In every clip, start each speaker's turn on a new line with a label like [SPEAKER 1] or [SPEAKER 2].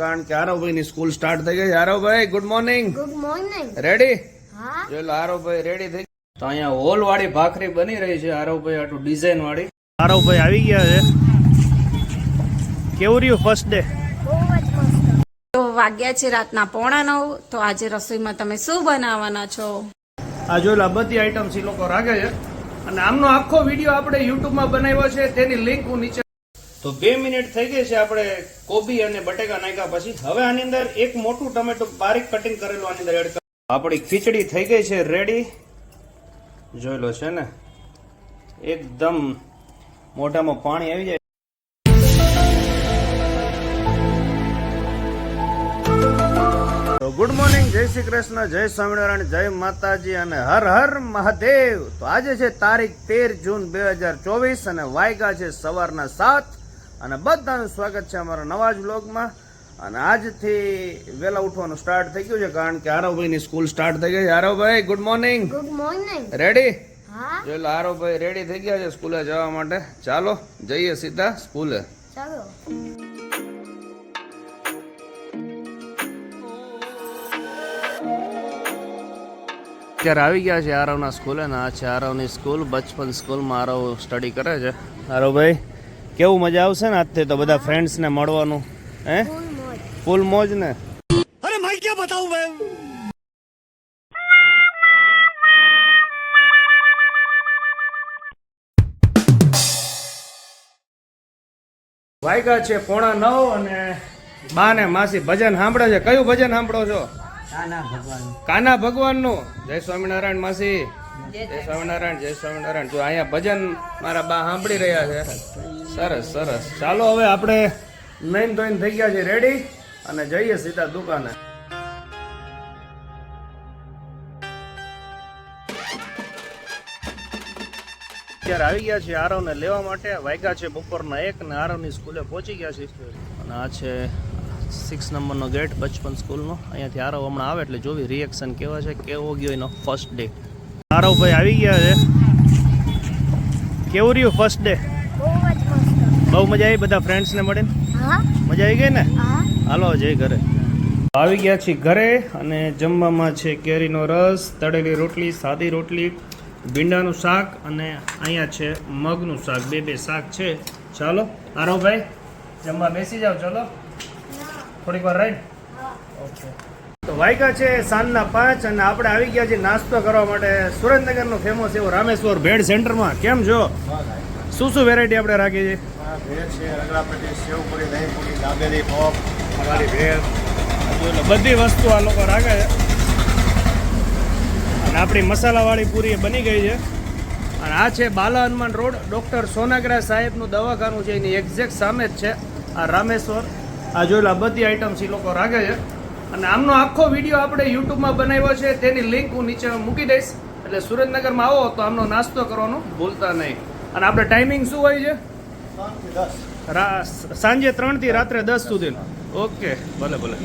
[SPEAKER 1] કારણ કે આરવભાઈ ની સ્કૂલ સ્ટાર્ટ થઈ ગઈ. આરવભાઈ good morning
[SPEAKER 2] good morning
[SPEAKER 1] ready
[SPEAKER 2] હા.
[SPEAKER 1] જો આરવભાઈ રેડી થઈ તો અહીંયા હોલ વાળી ભાખરી બની રહી છે આરવભાઈ આટલું ડિઝાઇન વાળી. આરવભાઈ આવી ગયા છે. કેવું રહ્યું ફર્સ્ટ ડે
[SPEAKER 3] તો વાગ્યા છે રાતના પોણા નવ. તો આજે રસોઈમાં તમે શું બનાવવાના છો?
[SPEAKER 1] આ જો બધી આઈટમ્સ એ લોકો રાખે છે. અને આમનો આખો વીડિયો આપણે યુટ્યુબમાં બનાવ્યો છે. તેની લિંક હું નીચે તો બે મિનિટ થઈ ગઈ છે આપણે કોબી અને બટેકા નાખ્યા પછી. હવે આની અંદર એક મોટું ટમેટું બારીક કટિંગ કરેલું આની અંદર એડ આપણી ખીચડી થઈ ગઈ છે રેડી જોઈ લો છે ને. એકદમ મોઢામાં પાણી આવી જાય. તો ગુડ મોર્નિંગ જય શ્રી કૃષ્ણ, જય સ્વામિનારાયણ, જય માતાજી અને હર હર મહાદેવ. તો આજે છે તારીખ તેર જૂન બે હજાર ચોવીસ અને વાયગા છે સવારના સાત. અને બધાનું સ્વાગત છે અમારા નવા જ બ્લોગમાં અને આજથી વહેલા ઉઠવાનું સ્ટાર્ટ થઈ ગયું છે કારણ કે આરવભાઈની સ્કૂલ સ્ટાર્ટ થઈ ગઈ છે. આરવભાઈ good morning
[SPEAKER 2] good morning
[SPEAKER 1] ready
[SPEAKER 2] હા.
[SPEAKER 1] જો આરવભાઈ રેડી થઈ ગયા છે સ્કૂલે જવા માટે. ચાલો જઈએ સીધા સ્કૂલે
[SPEAKER 2] ચાલો.
[SPEAKER 1] અત્યારે આવી ગયા છે આરવના સ્કૂલે ને આ છે આરવની સ્કૂલ બચપન સ્કૂલમાં આરવ સ્ટડી કરે છે. આરવભાઈ? કેવું મજા આવશે ને આજથી તો બધા ફ્રેન્ડ્સને મળવાનું હે?
[SPEAKER 2] ફૂલ મોજ
[SPEAKER 1] ફૂલ મોજ ને વાયગા છે પોણા નવ અને બા ને માસી ભજન સાંભળે છે. કયું ભજન સાંભળો છો? કાના ભગવાન. કાના ભગવાનનું જય સ્વામિનારાયણ માસી. જય સ્વામિનારાયણ જય સ્વામિનારાયણ. જો અહીંયા ભજન મારા બા સાંભળી રહ્યા છે. સરસ સરસ. ચાલો હવે આપણે નૈન ધોઈને થઈ ગયા છે રેડી અને જઈએ સીધા દુકાને. અત્યારે આવી ગયા છે આરવને લેવા માટે. વાગ્યા છે બપોરના એક ને આરવની સ્કૂલે પહોંચી ગયા છે અને આ છે સિક્સ નંબરનો ગેટ બચપન સ્કૂલનો. અહીંયાથી આરવ હમણાં આવે એટલે જોવી રિએક્શન કેવા છે, કેવો ગયો એનો ફર્સ્ટ ડે આરવભાઈ આવી ગયા છે. કેવું રહ્યું ફર્સ્ટ ડે
[SPEAKER 2] બહુ
[SPEAKER 1] મજા આવી? બધા ફ્રેન્ડ્સને
[SPEAKER 2] મળે
[SPEAKER 1] મજા આવી ગઈ ને? હાલો જય ઘરે. આવી ગયા છીએ ઘરે અને જમવામાં છે કેરીનો રસ તળેલી રોટલી સાદી રોટલી ભીંડાનું શાક અને અહીંયા છે મગનું શાક. બે બે શાક છે. ચાલો આરવભાઈ જમવા બેસી જાઓ. ચલો. થોડીક વાર રાઈટ ઓકે. વાયકા છે સાંજના પાંચ અને આપણે આવી ગયા છીએ નાસ્તો કરવા માટે સુરેન્દ્રનગરનો ફેમસ એવો રામેશ્વર ભેળ સેન્ટરમાં. કેમ છો? શું શું વેરાયટી આપણે રાખી છે?
[SPEAKER 4] ભેળ છે રગડા પેટી સેવપુરી દહીંપુરી દાબેલી પોપ
[SPEAKER 1] અમારી ભેળ. બધી વસ્તુ આ લોકો રાખે છે. અને આપણી મસાલાવાળી પૂરી બની ગઈ છે. અને આ છે બાલા હનુમાન રોડ. ડૉક્ટર સોનાગરા સાહેબનું દવાખાનું છે એની એક્ઝેક્ટ સામે જ છે આ રામેશ્વર. આ જોયેલા બધી આઈટમ્સ એ લોકો રાખે છે. અને આમનો આખો વીડિયો આપણે યુટ્યુબમાં બનાવ્યો છે તેની લિંક હું નીચે મૂકી દઈશ. એટલે સુરેન્દ્રનગરમાં આવો તો આમનો નાસ્તો કરવાનો ભૂલતા નહીં. અને આપણે ટાઈમિંગ શું હોય છે? સાંજે ત્રણથી રાત્રે દસ સુધી. ઓકે ભલે ભલે.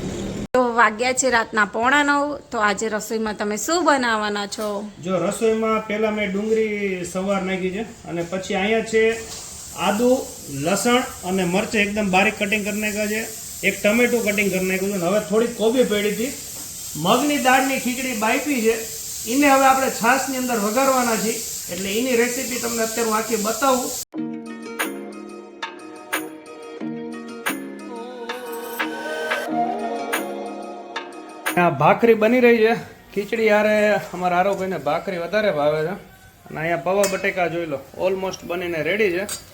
[SPEAKER 3] તો વાગ્યા છે રાતના પોણા નવ તો આજે રસોઈમાં તમે શું બનાવવાના છો?
[SPEAKER 1] જો રસોઈમાં પહેલા મેં ડુંગળી સવાર નાખી છે અને પછી અહીંયા છે આદુ લસણ અને મરચું એકદમ બારીક કટિંગ કરી નાખ્યા છે. એક ટમેટું કટિંગ કરી નાખ્યું હવે થોડીક કોબી પડી હતી. મગની દાળની ખીચડી બાયપી છે. એને હવે આપણે છાશની અંદર વઘારવાના છીએ. એટલે એની રેસીપી તમને અત્યારે હું આખી બતાવું. આ ભાખરી બની રહી છે. ખીચડી યારે અમારા આરોપીને ભાખરી વધારે ભાવે છે. અને અહીંયા પવા બટેકા જોઈ લો. ઓલમોસ્ટ બનીને રેડી છે.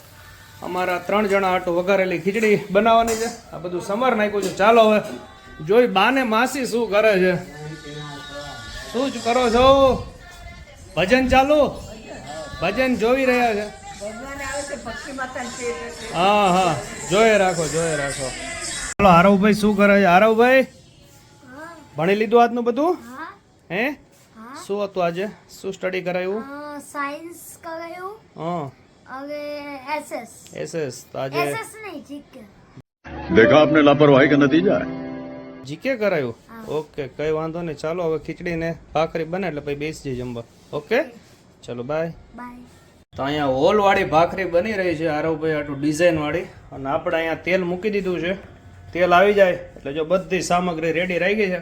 [SPEAKER 1] અમારા ત્રણ જણા આટો વઘારેલી ખીચડી બનાવવાની છે. આ બધું સમાર નાખ્યું છે. ચાલો હવે. જોઈ બાને માસી શું કરે છે? શું જ કરો છો? ભજન ચાલુ? ભજન જોઈ રહ્યા છે. હા હા. જોયે રાખો જોયે રાખો. ચાલો આરવભાઈ શું કરે છે? આરવભાઈ ભણી લીધું આજનું બધું?
[SPEAKER 2] હા?
[SPEAKER 1] હે. શું હતું આજે? શું સ્ટડી કરાયું?
[SPEAKER 2] સાયન્સ કરાયું.
[SPEAKER 1] હા.
[SPEAKER 2] હવે એસએસ
[SPEAKER 1] એસએસ તો આજે
[SPEAKER 2] એસએસ
[SPEAKER 5] દેખા આપને લાપરવાહી કા નતીજા
[SPEAKER 1] જીકે કરાયું? ઓકે કઈ વાંધો નહીં. ચાલો હવે ખીચડી ને ભાખરી બને એટલે પછી બેસી જમવા. ઓકે ચલો બાય
[SPEAKER 2] બાય
[SPEAKER 1] તો અહીંયા હોલ વાળી ભાખરી બની રહી છે આરવભાઈ આટલું ડિઝાઇન વાળી. અને આપણે અહીંયા તેલ મૂકી દીધું છે. તેલ આવી જાય એટલે જો બધી સામગ્રી રેડી રાખી છે.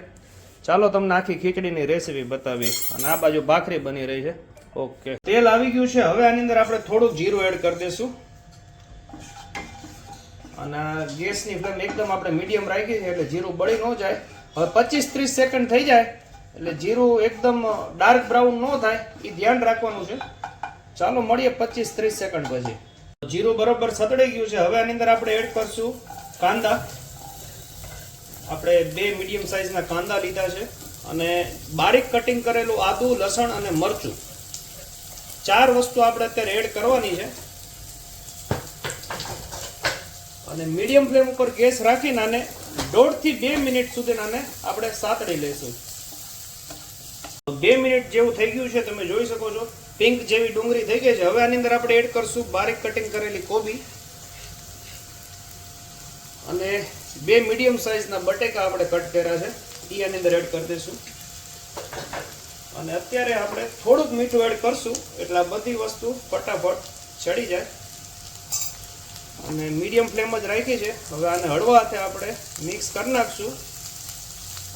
[SPEAKER 1] ચાલો તમને આખી ખીચડીની રેસીપી બતાવી અને આ બાજુ ભાખરી બની રહી છે. ઓકે. તેલ આવી ગયું છે. હવે આની અંદર આપણે થોડુંક જીરું એડ કરી દઈશું. અને ગેસની ફ્લેમ એકદમ આપણે મીડિયમ રાખી છે, એટલે જીરું બળી ન જાય. હવે પચીસ ત્રીસ સેકન્ડ થઈ જાય, એટલે જીરું એકદમ ડાર્ક બ્રાઉન ન થાય. એ ધ્યાન રાખવાનું છે. ચાલો મળીએ પચીસ ત્રીસ સેકન્ડ પછી. જીરું બરોબર સતળી ગયું છે. હવે આની અંદર આપણે એડ કરશું કાંદા. આપણે બે મીડિયમ સાઇઝના કાંદા લીધા છે. અને બારીક કટિંગ કરેલું આદુ, લસણ અને મરચું. ચાર વસ્તુ આપણે અત્યારે એડ કરવાની છે. અને મીડિયમ ફ્લેમ ઉપર ગેસ રાખીને આને દોઢથી બે મિનિટ સુધી આને આપણે સાતડી લઈશું. બે મિનિટ જેવું થઈ ગયું છે, તમે જોઈ શકો છો. પિંક જેવી ડુંગળી થઈ ગઈ છે. હવે આની અંદર આપણે એડ કરશું બારીક કટિંગ કરેલી કોબી. અને બે મીડિયમ સાઇઝના બટેકા આપણે કટ કર્યા છે. એ આની અંદર એડ કરી દઈશું. અને અત્યારે આપણે થોડુંક મીઠું એડ કરશું. એટલે આ બધી વસ્તુ ફટાફટ ચડી જાય. અને મીડિયમ ફ્લેમ જ રાખી છે. હવે આને હળવા હાથે આપણે મિક્સ કરી નાખશું.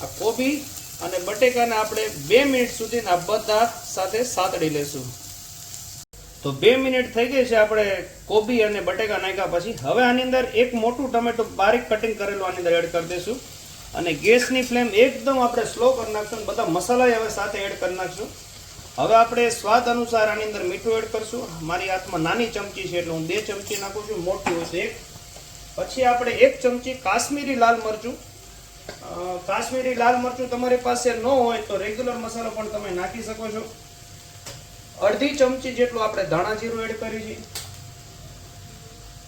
[SPEAKER 1] આ કોબી અને બટેકાને આપણે બે મિનિટ સુધી આ બધા સાથે સાતડી લેશું. તો બે મિનિટ થઈ ગઈ છે આપણે કોબી અને બટેકા નાખ્યા પછી. હવે આની અંદર એક મોટું ટમેટું બારીક કટિંગ કરેલું આની અંદર એડ કરી દઈશું. અને ગેસની ફ્લેમ એકદમ આપણે સ્લો કરી નાખશું બધા મસાલા હવે સાથે એડ કરી નાખશું. હવે આપણે સ્વાદ અનુસાર આની અંદર મીઠું એડ કરશું. મારી હાથમાં નાની ચમચી છે એટલે હું બે ચમચી નાખું છું, મોટી હોય એક. પછી આપણે એક ચમચી કાશ્મીરી લાલ મરચું. કાશ્મીરી લાલ મરચું તમારી પાસે ન હોય તો રેગ્યુલર મસાલો પણ તમે નાખી શકો છો. અડધી ચમચી જેટલું આપણે ધાણા જીરું એડ કરી છે.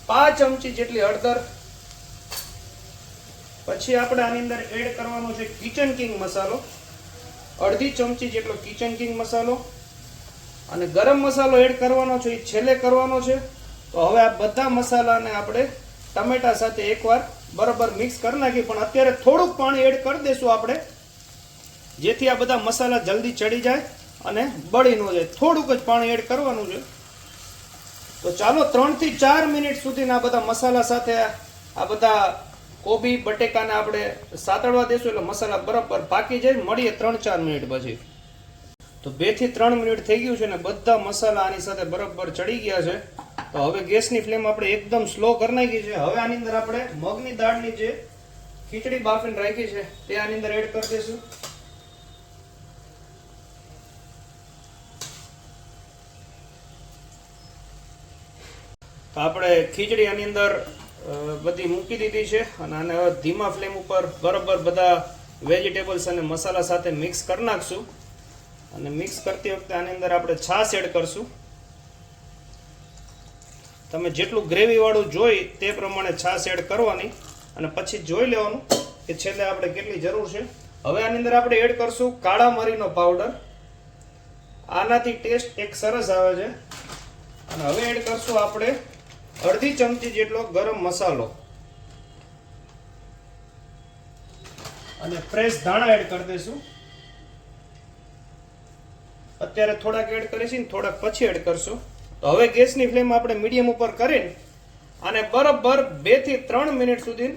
[SPEAKER 1] પાંચ ચમચી જેટલી હળદર. પછી આપણે આની અંદર એડ કરવાનો છે કિચન કિંગ મસાલો. અડધી ચમચી જેટલો કિચન કિંગ મસાલો. અને ગરમ મસાલો એડ કરવાનો છે, એ છેલ્લે કરવાનો છે. તો હવે આ બધા મસાલાને આપણે ટમેટા સાથે એકવાર બરાબર મિક્સ કરી નાખી. પણ અત્યારે થોડુંક પાણી એડ કરી દઈશું આપણે. જેથી આ બધા મસાલા જલ્દી ચડી જાય અને બળી ન જાય. થોડુંક જ પાણી એડ કરવાનું છે. તો ચાલો ત્રણથી ચાર મિનિટ સુધીના બધા મસાલા સાથે આ બધા કોબી, બટેકાને આપણે સાતળવા દેશું એટલે મસાલા બરાબર પાકી જાય, મળીએ ત્રણ ચાર મિનિટ પછી. તો બેથી ત્રણ મિનિટ થઈ ગયું છે ને બધા મસાલા આની સાથે બરાબર ચડી ગયા છે. તો હવે ગેસની ફ્લેમ આપણે એકદમ સ્લો કરી નાખી છે. હવે આની અંદર આપણે મગની દાળની જે ખીચડી બાફીને રાખી છે, તે આની અંદર એડ કરી દઈશું. તો આપણે ખીચડી આની અંદર બધી મૂકી દીધી છે અને આને હવે ધીમા ફ્લેમ ઉપર બરાબર બધા વેજીટેબલ્સ અને મસાલા સાથે મિક્સ કરી નાખશું. અને મિક્સ કરતી વખતે આની અંદર આપણે છાશ એડ કરશું. તમે જેટલું ગ્રેવીવાળું જોઈ તે પ્રમાણે છાશ એડ કરવાની અને પછી જોઈ લેવાનું કે છેલ્લે આપણે કેટલી જરૂર છે. હવે આની અંદર આપણે એડ કરશું કાળા મરીનો પાવડર. આનાથી ટેસ્ટ એક સરસ આવે છે. અને હવે એડ કરશું આપણે અડધી ચમચી જેટલો ગરમ મસાલો. અને ફ્રેશ ધાણા એડ કરી દઈશું. અત્યારે થોડાક એડ કરીશું થોડાક પછી એડ કરશું. તો હવે ગેસની ફ્લેમ આપણે મીડિયમ ઉપર કરીને અને બરાબર બેથી ત્રણ મિનિટ સુધી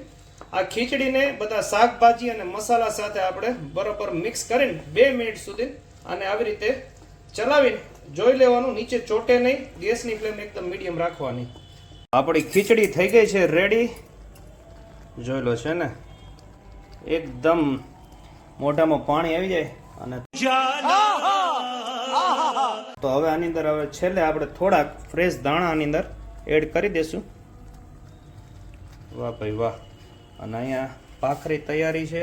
[SPEAKER 1] આ ખીચડીને બધા શાકભાજી અને મસાલા સાથે આપણે બરાબર મિક્સ કરીને બે મિનિટ સુધી અને આવી રીતે ચલાવીને જોઈ લેવાનું, નીચે ચોટે નહીં, ગેસની ફ્લેમ એકદમ મીડિયમ રાખવાની. આપણી ખીચડી થઈ ગઈ છે રેડી જોઈ લો છે ને. એકદમ મોઢામાં પાણી આવી જાય અને તો હવે આની અંદર હવે છેલ્લે આપણે થોડાક ફ્રેશ દાણા આની અંદર એડ કરી દેશું. વાહ ભાઈ વાહ. અને અહીંયા ભાખરી તૈયારી છે.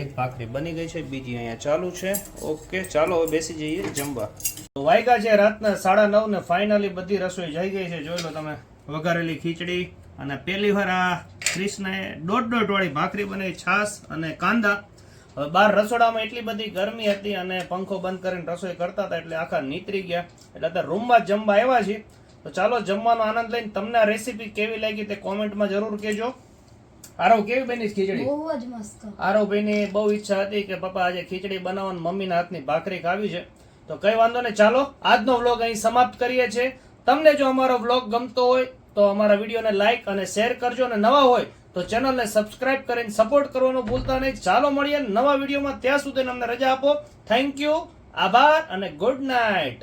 [SPEAKER 1] એક ભાખરી બની ગઈ છે, બીજી અહીંયા ચાલુ છે. ઓકે, ચાલો હવે બેસી જઈએ જમવા. તો વાયગા છે, રાતના સાડા નવ ને ફાઇનલી બધી રસોઈ જઈ ગઈ છે. જોઈ લો તમે. વઘારેલી ખીચડી અને પહેલી વાર આ ક્રિશને દોઢ દોઢ વાળી ભાખરી બનાવી છાશ અને કાંદા. હવે બહાર રસોડામાં એટલી બધી ગરમી હતી અને પંખો બંધ કરીને રસોઈ કરતા હતા એટલે આખા નીતરી ગયા. એટલે અત્યારે રૂમમાં જમવા આવ્યા છીએ. તો ચાલો જમવાનો આનંદ લઈને તમને આ રેસીપી કેવી લાગી તે કોમેન્ટમાં જરૂર કહેજો. આરવ કેવી બની ખીચડી?
[SPEAKER 2] બહુ જ મસ્ત.
[SPEAKER 1] આરવભાઈની બહુ ઈચ્છા હતી કે પપ્પા આજે ખીચડી બનાવવાની મમ્મીના હાથની ભાખરી ખાવી છે. તો કઈ વાંધો નહીં ચાલો આજનો વ્લોગ અહીં સમાપ્ત કરીએ છીએ. તમને જો અમારો વ્લોગ ગમતો હોય, તો અમારા વિડીયોને લાઇક અને શેર કરજો. અને નવા હોય, તો ચેનલને સબસ્ક્રાઇબ કરીને સપોર્ટ કરવાનું ભૂલતા નહીં. ચાલો મળીએ નવા વિડીયોમાં. ત્યાં સુધી અમને રજા આપો. થેન્ક યુ આભાર અને ગુડ નાઇટ